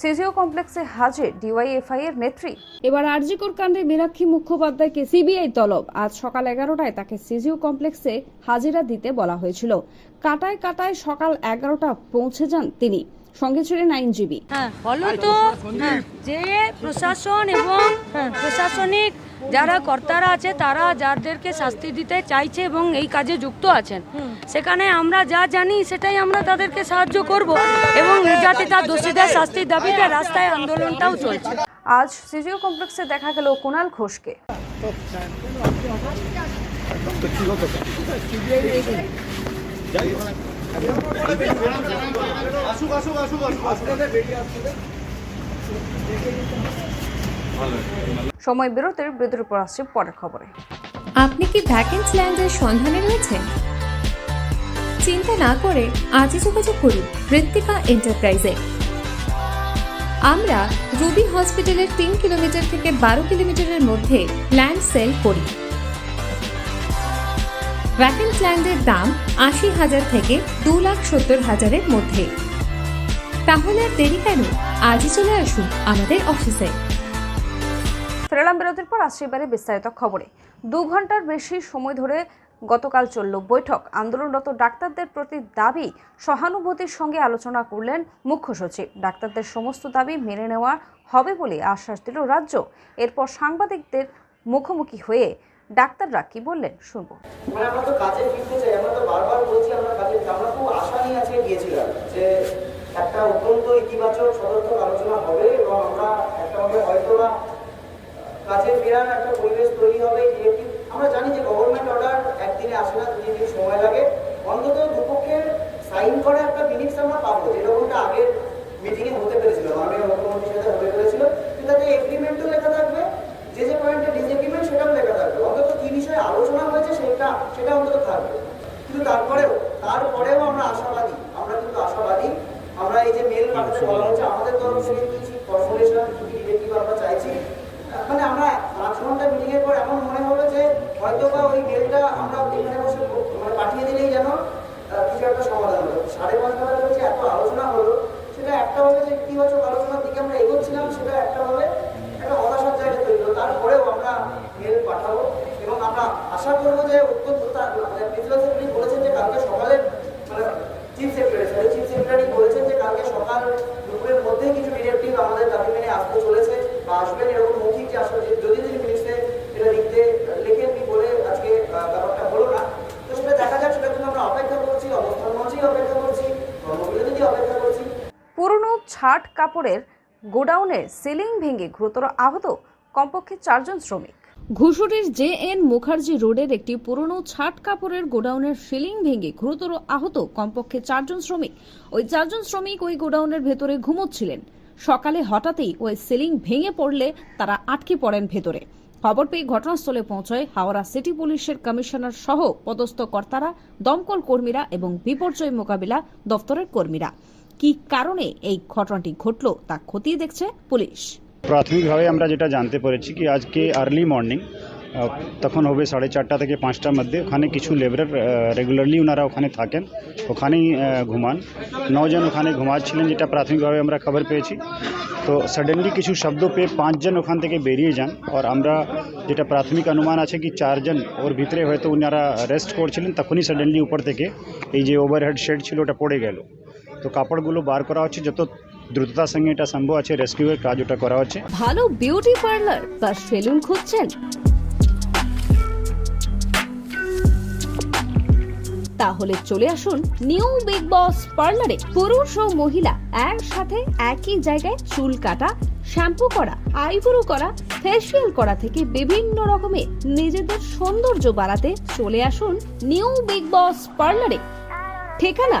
CGO কমপ্লেক্সে হাজির DYFI এর নেত্রী। এবার আরজিকর কাণ্ডে মীনাক্ষী মুখোপাধ্যায়কে সিবিআই তলব। আজ সকাল এগারোটায় তাকে সিজিও কমপ্লেক্সে হাজিরা দিতে বলা হয়েছিল। কাটায় কাটায় সকাল এগারোটা পৌঁছে যান তিনি। সঙ্গে ছিলেন আইনজীবী। হ্যাঁ বলো তো যে প্রশাসন এবং প্রশাসনিক যারা কর্তারা আছে তারা যাদেরকে শাস্তি দিতে চাইছে এবং এই কাজে যুক্ত আছেন। সেখানে আমরা যা জানি সেটাই আমরা তাদেরকে সাহায্য করব এবং নির্যাতিতা দোষীদের শাস্তির দাবিতে রাস্তায় আন্দোলনটাও চলছে। আজ সিজিও কমপ্লেক্সে দেখা গেল কুণাল ঘোষকে। সময় বিরতির বিরতির উপর আসছে পরের খবরে। আপনি কি ভ্যাকেন্স ল্যান্ডের সন্ধানে রয়েছেন? চিন্তা না করে আজই যোগাযোগ করুন ঋত্বিকা এন্টারপ্রাইজে আমরা রুবি হসপিটালের তিন কিলোমিটার থেকে বারো কিলোমিটারের মধ্যে ল্যান্ড সেল করি। ভ্যাকেন্স ল্যান্ডের দাম আশি হাজার থেকে দু লাখ সত্তর হাজারের মধ্যে। তাহলে আর দেরি কেন? আজই চলে আসুন আমাদের অফিসে ফেরালাম বিরতির পর আসছে এবারে বিস্তারিত খবরে। দু ঘণ্টার বেশি সময় ধরে গতকাল চলল বৈঠক। আন্দোলনরত ডাক্তারদের প্রতি দাবি, সহানুভূতির সঙ্গে আলোচনা করলেন মুখ্য সচিব। ডাক্তারদের সমস্ত দাবি মেনে নেওয়া হবে বলে আশ্বাস দিল রাজ্য। এরপর সাংবাদিকদের মুখোমুখি হয়ে ডাক্তাররা কি বললেন শুনব। মানে একটা অত্যন্ত ইতিবাচক সদর্থক আলোচনা হবে এবং আমরা একটা হয়তো বা কাজে ফেরার একটা পরিবেশ তৈরি হবে ডিরেক্টিভ আমরা জানি যে গভর্নমেন্ট অর্ডার একদিনে আসে না, দুই দিন সময় লাগে। অন্তত দুপক্ষের সাইন করা একটা মিনিটস আমরা পাবো, যেরকমটা আগের মিটিংয়ে হতে পেরেছিল মাননীয় মুখ্যমন্ত্রীর সাথে হতে পেরেছিল কিন্তু তাতে এগ্রিমেন্টও লেখা থাকবে যে যে পয়েন্টে ডিসএগ্রিমেন্ট সেটাও লেখা থাকবে অন্তত কি বিষয়ে আলোচনা হয়েছে সেটা সেটা অন্তত থাকবে কিন্তু তারপরেও তারপরেও আমরা আশাবাদী আমরা কিন্তু আশাবাদী আমরা এই যে মেল পাঠাতে বলা হচ্ছে আমাদের তরফ থেকে কিছু কর্পোরেশন কিছু ডিরেক্টিভ আমরা চাইছি মানে আমরা পাঁচ ঘণ্টা মিটিং এর পর এমন মনে হলো যে হয়তো বা ওই মেলটা আমরা এখানে বসে মানে পাঠিয়ে দিলেই যেন কিছু একটা সমাধান হলো। সাড়ে পাঁচ ধরে যে এত আলোচনা হলো। সেটা একটা ভাবে যে ইতিবাচক আলোচনার দিকে আমরা এগোচ্ছিলাম, সেটা একটা ভাবে একটা হতাশার জায়গা তৈরি হলো। তারপরেও আমরা মেল পাঠাবো এবং আমরা আশা করব যে অত্যন্ত মানে প্রিন্সিপাল বলেছেন যে কালকে সকালে মানে চিফ সেক্রেটারি চিফ সেক্রেটারি বলেছেন যে কালকে সকাল দুপুরের মধ্যেই কিছু ডিরেক্টিভ আমাদের দাবি মেনে আসতে চলেছে বা আসবেন। এরকম মৌখিক যে আসলে যে যদি তিনি মিনিস্টে এটা লিখতে লেখেননি বলে আজকে আহ, ব্যাপারটা হলো না তো সেটা দেখা যাক সেটার জন্য আমরা অপেক্ষা করছি অবস্থান মঞ্চেই অপেক্ষা করছি কর্মবিরতি অপেক্ষা করছি ছাট কাপড়ের গোডাউনের সিলিং ভেঙে গুরুতর আহত কমপক্ষে চারজন শ্রমিক। ঘুষুরির জে এন মুখার্জি রোডের একটি পুরনো ছাট কাপড়ের গোডাউনের সিলিং ভেঙে গুরুতর আহত কমপক্ষে চারজন শ্রমিক। ওই চারজন শ্রমিক ওই গোডাউনের ভেতরে ঘুমোচ্ছিলেন। সকালে হঠাৎই ওই সিলিং ভেঙে পড়লে তারা আটকে পড়েন ভেতরে। খবর পেয়ে ঘটনাস্থলে পৌঁছয় হাওড়া সিটি পুলিশের কমিশনার সহ পদস্থ কর্তারা, দমকল কর্মীরা এবং বিপর্যয় মোকাবিলা দপ্তরের কর্মীরা। কি কারণে এই ঘটনাটি ঘটল তা খতিয়ে দেখছে পুলিশ। প্রাথমিকভাবে আমরা যেটা জানতে পেরেছি কি আজকে আর্লি মর্নিং তখন হবে সাড়ে চারটা থেকে পাঁচটার মধ্যে। ওখানে কিছু লেবারার রেগুলারলি ওনারা ওখানে থাকেন। ওখানেই ঘুমান। নজন ওখানে ঘুমাচ্ছিলেন যেটা প্রাথমিকভাবে আমরা খবর পেয়েছি। তো সাডেনলি কিছু শব্দ পেয়ে পাঁচজন ওখান থেকে বেরিয়ে যান আর আমরা যেটা প্রাথমিক অনুমান আছে কি চারজন, ওর ভিতরে হয়তো ওনারা রেস্ট করছিলেন, তখনই সাডেনলি উপর থেকে এই যে ওভারহেড শেড ছিল ওটা পড়ে গেল। তো কাপড়গুলো বার করা হচ্ছে, যত দ্রুততার সঙ্গে এটা সম্ভব আছে রেস্কিউয়ের কাজ ওটা করা হচ্ছে। ভালো বিউটি পার্লার বা সেলুন খুঁজছেন? তাহলে চলে আসুন নিউ বিগ বস পার্লারে পুরুষ ও মহিলা একসাথে একই জায়গায় চুল কাটা শ্যাম্পু করা আইব্রো করা ফেসিয়াল করা থেকে বিভিন্ন রকমের নিজেদের সৌন্দর্য বাড়াতে চলে আসুন নিউ বিগ বস পার্লারে ঠিকানা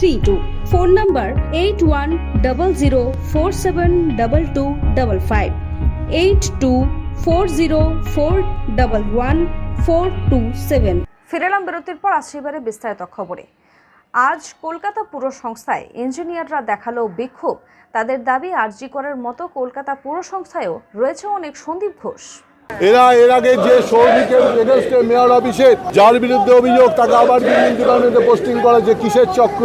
three two phone number eight one double zero four seven double two double five eight two four zero four double one four two seven ফিরেলাম বিরতির পর আসছে বিস্তারিত খবরে। আজ কলকাতা পুর সংস্থায় ইঞ্জিনিয়াররা দেখাল বিক্ষোভ। তাদের দাবি আরজি করার মতো কলকাতা পুর সংস্থায়ও রয়েছে অনেক সন্দীপ ঘোষ। এরা এর আগে যে সৌভিকের এগেনস্টে মেয়র অফিসে যার বিরুদ্ধে অভিযোগ, তাকে আবার বিল্ডিং ডিপার্টমেন্টে পোস্টিং করা যে কিসের চক্র।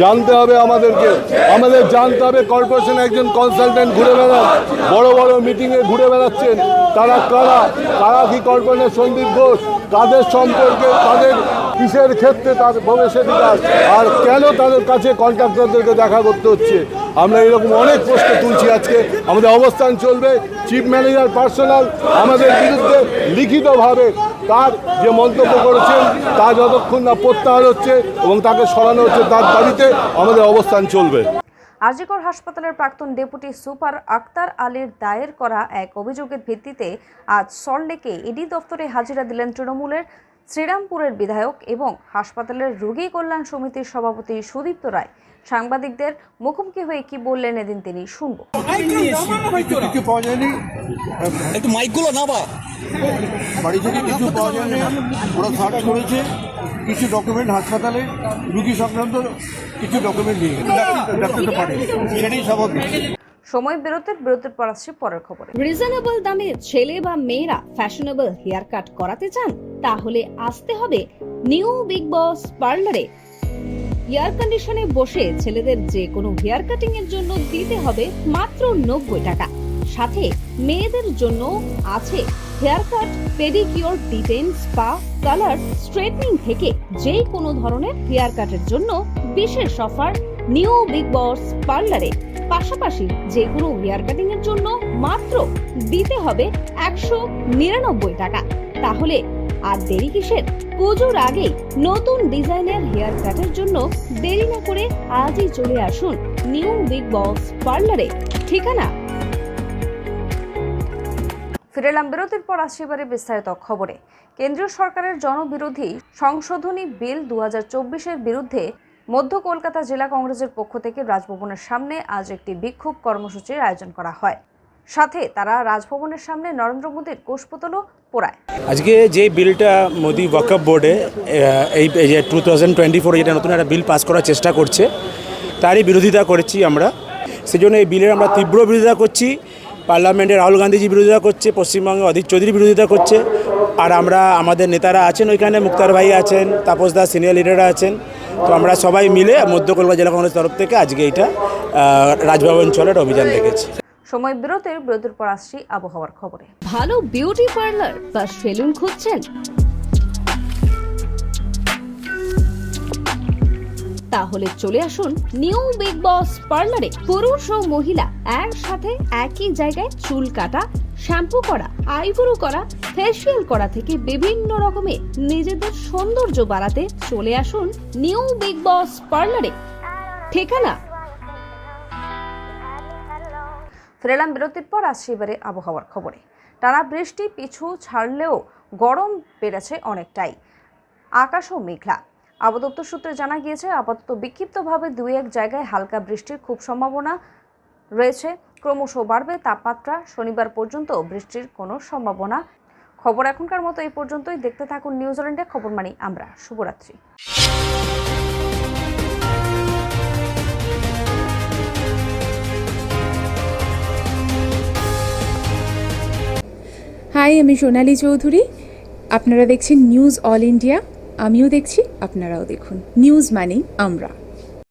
জানতে হবে আমাদেরকে। আমাদের জানতে হবে কর্পোরেশন একজন কনসালটেন্ট ঘুরে বেড়ান বড় বড় মিটিংয়ে ঘুরে বেড়াচ্ছেন। তারা কারা? তারা কি কর্পোরেশনের সন্দীপ ঘোষ? কাদের সম্পর্কে, তাদের কিসের ক্ষেত্রে তার প্রবেশাধিকার আর কেন তাদের কাছে কন্ট্রাক্টরদেরকে দেখা করতে হচ্ছে? আমরা এরকম অনেক প্রশ্ন তুলছি আজকে। আমাদের অবস্থান চলবে, চিফ ম্যানেজার পার্সোনাল আমাদের বিরুদ্ধে লিখিতভাবে তার যে মন্তব্য করেছেন, তা যতক্ষণ না প্রত্যাহার হচ্ছে এবং তাকে সরানো হচ্ছে তার দাবিতে আমাদের অবস্থান চলবে। আরজিকর হাসপাতালের প্রাক্তন ডেপুটি সুপার আক্তার আলীর দায়ের করা এক অভিযোগের ভিত্তিতে আজ সল্টলেকে ইডি দপ্তরে হাজিরা দিলেন তৃণমূলের শ্রীরামপুরের বিধায়ক এবং হাসপাতালের রোগী কল্যাণ সমিতির সভাপতি সুদীপ্ত রায়। সাংবাদিকদের মুখোমুখি হয়ে কি বললেন এদিন তিনি শুনব। একটু মাইকগুলো নাবা বাড়ি থেকে কিছু পাওয়া যায়নি। ওরা সার্চ করেছে। কিছু ডকুমেন্ট হাসপাতালে রুগী সংক্রান্ত কিছু ডকুমেন্ট নিয়ে। ডাক্তার- পারে সেটাই স্বাভাবিক সময় বিরতির বিরতির পর আসছি পরের খবরে। রিজনেবল দামে ছেলে বা মেয়েরা ফ্যাশনেবল হেয়ার কাট করাতে চান তাহলে আসতে হবে নিউ বিগ বস পার্লারে এয়ার কন্ডিশনে বসে ছেলেদের যে কোনো হেয়ার কাটিং এর জন্য দিতে হবে মাত্র নব্বই টাকা। সাথে মেয়েদের জন্য আছে hair cut pedicure, detan, spa, colour, straightening থেকে যে কোনো ধরনের হেয়ার কাটের জন্য বিশেষ অফার নিউ বিগ বস পার্লারে। পাশাপাশি যে কোনো হেয়ার কাটিং এর জন্য মাত্র দিতে হবে একশো নিরানব্বই টাকা। তাহলে আর দেরি কিসের? পুজোর আগেই নতুন ডিজাইনের হেয়ার কাটের জন্য দেরি না করে আজই চলে আসুন নিউ বিগ বস পার্লারে। ঠিকানা ফিরেলাম বিরতির পর আসছি এবারে বিস্তারিত খবরে। কেন্দ্রীয় সরকারের জনবিরোধী সংশোধনী বিল দু হাজার বিরুদ্ধে মধ্য কলকাতা জেলা কংগ্রেসের পক্ষ থেকে রাজভবনের সামনে আজ একটি বিক্ষোভ কর্মসূচির আয়োজন করা হয়। সাথে তারা রাজভবনের সামনে নরেন্দ্র মোদীর কোষপুতলও পোড়ায়। আজকে যে বিলটা মোদি ওয়াকআপ বোর্ডে এই যে টু থাউজেন্ড টোয়েন্টি ফোরে যেটা নতুন একটা বিল পাস করার চেষ্টা করছে, তারই বিরোধিতা করেছি আমরা। সেজন্য এই বিলের আমরা তীব্র বিরোধিতা করছি। পার্লামেন্টে রাহুল গান্ধীজি বিরোধিতা করছে পশ্চিমবঙ্গে অধীর চৌধুরী বিরোধিতা করছে। আর আমরা আমাদের নেতারা আছেন ওইখানে মুক্তার ভাই আছেন তাপস দাস সিনিয়র লিডাররা আছেন। তো আমরা সবাই মিলে মধ্য কলকাতা জেলা কংগ্রেস তরফ থেকে আজকে এটা রাজভবন চলের অভিযান দেখেছি। সময় বিরতির বিরতির পর আসছি আবহাওয়ার খবরে। ভালো বিউটি পার্লার বা সেলুন খুঁজছেন? তাহলে চলে আসুন নিউ বিগ বস পার্লারে। পুরুষ ও মহিলা একসাথে একই জায়গায় চুল কাটা, শ্যাম্পু করা, আইব্রো করা, ফেসিয়াল করা থেকে বিভিন্ন রকমের নিজেদের সৌন্দর্য বাড়াতে চলে আসুন নিউ বিগ বস পার্লারে। ঠিকানা? ফিরেলাম বিরতির পর আসছি এবারে আবহাওয়ার খবরে। টানা বৃষ্টি পিছু ছাড়লেও গরম বেড়েছে অনেকটাই। আকাশও মেঘলা। আবদপ্তর সূত্রে জানা গিয়েছে, আপাতত বিক্ষিপ্তভাবে দুই এক জায়গায় হালকা বৃষ্টির খুব সম্ভাবনা রয়েছে। ক্রমশ বাড়বে তাপমাত্রা। শনিবার পর্যন্ত বৃষ্টির কোনো সম্ভাবনা। খবর এখনকার মতো এই পর্যন্তই। দেখতে থাকুন নিউজিল্যান্ডে খবর মানি আমরা। শুভরাত্রি। হাই আমি সোনালি চৌধুরী। আপনারা দেখছেন নিউজ অল ইন্ডিয়া আমিও দেখছি আপনারাও দেখুন। নিউজ মানেই আমরা।